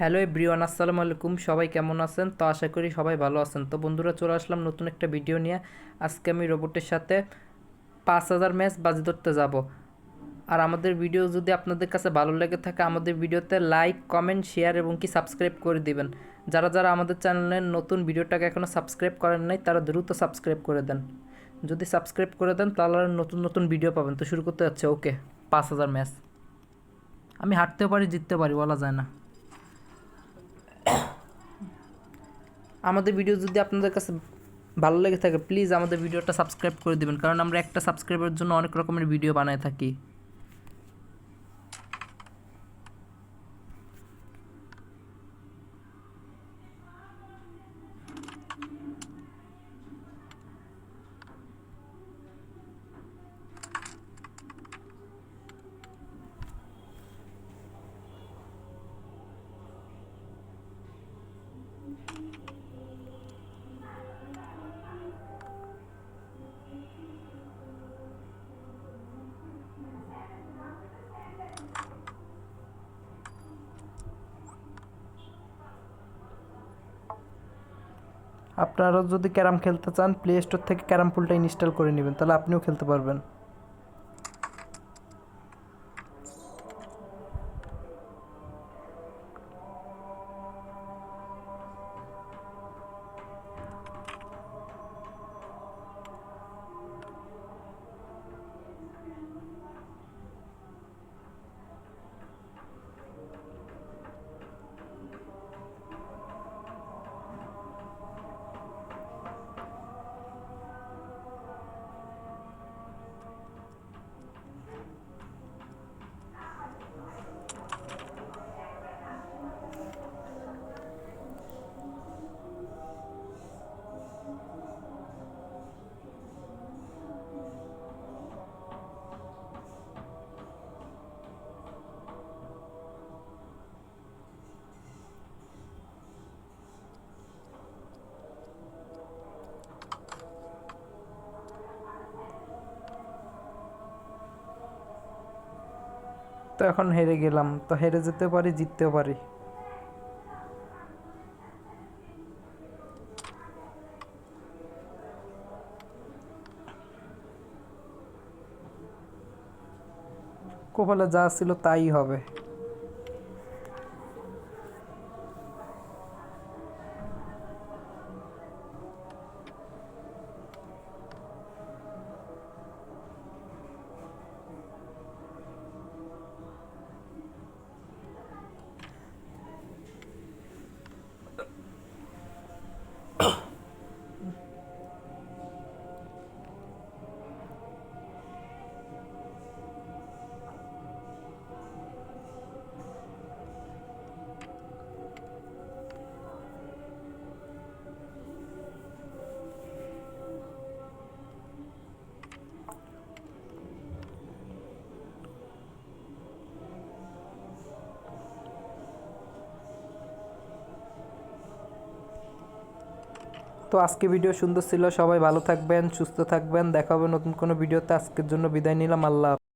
Hello everyone, আসসালামু আলাইকুম। সবাই কেমন আছেন? তো আশা করি সবাই ভালো আছেন। তো বন্ধুরা, চলে আসলাম নতুন একটা ভিডিও নিয়ে। আজকে আমি রোবটের সাথে পাঁচ হাজার ম্যাচ বাজি ধরতে যাব। আর আমাদের ভিডিও যদি আপনাদের কাছে ভালো লেগে থাকে, আমাদের ভিডিওতে লাইক, কমেন্ট, শেয়ার এবং কি সাবস্ক্রাইব করে দিবেন। যারা যারা আমাদের চ্যানেলের নতুন ভিডিওটাকে এখনও সাবস্ক্রাইব করেন নাই, তারা দ্রুত সাবস্ক্রাইব করে দেন। যদি সাবস্ক্রাইব করে দেন, তাহলে নতুন নতুন ভিডিও পাবেন। তো শুরু করতে যাচ্ছে। ওকে, পাঁচ হাজার ম্যাচ। আমি হাঁটতেও পারি জিততে পারি, বলা যায় না। আমাদের ভিডিও যদি আপনাদের কাছে ভালো লেগে থাকে প্লিজ আমাদের ভিডিওটা সাবস্ক্রাইব করে দেবেন। কারণ আমরা একটা সাবস্ক্রাইবের জন্য অনেক রকমের ভিডিও বানায় থাকি। আপনারাও যদি ক্যারাম খেলতে চান প্লে স্টোর থেকে ক্যারাম পুলটা ইনস্টল করে নেবেন, তাহলে আপনিও খেলতে পারবেন। তো এখন হেরে গেলাম, তো হেরে যেতে পারি, জিততেও পারি। কপালে যা ছিল তাই হবে। তো আজকে ভিডিও সুন্দর ছিল, সবাই ভালো থাকবেন, সুস্থ থাকবেন, দেখা হবে নতুন কোনো ভিডিওতে, আজকের জন্য বিদায় নিলাম, আল্লাহ।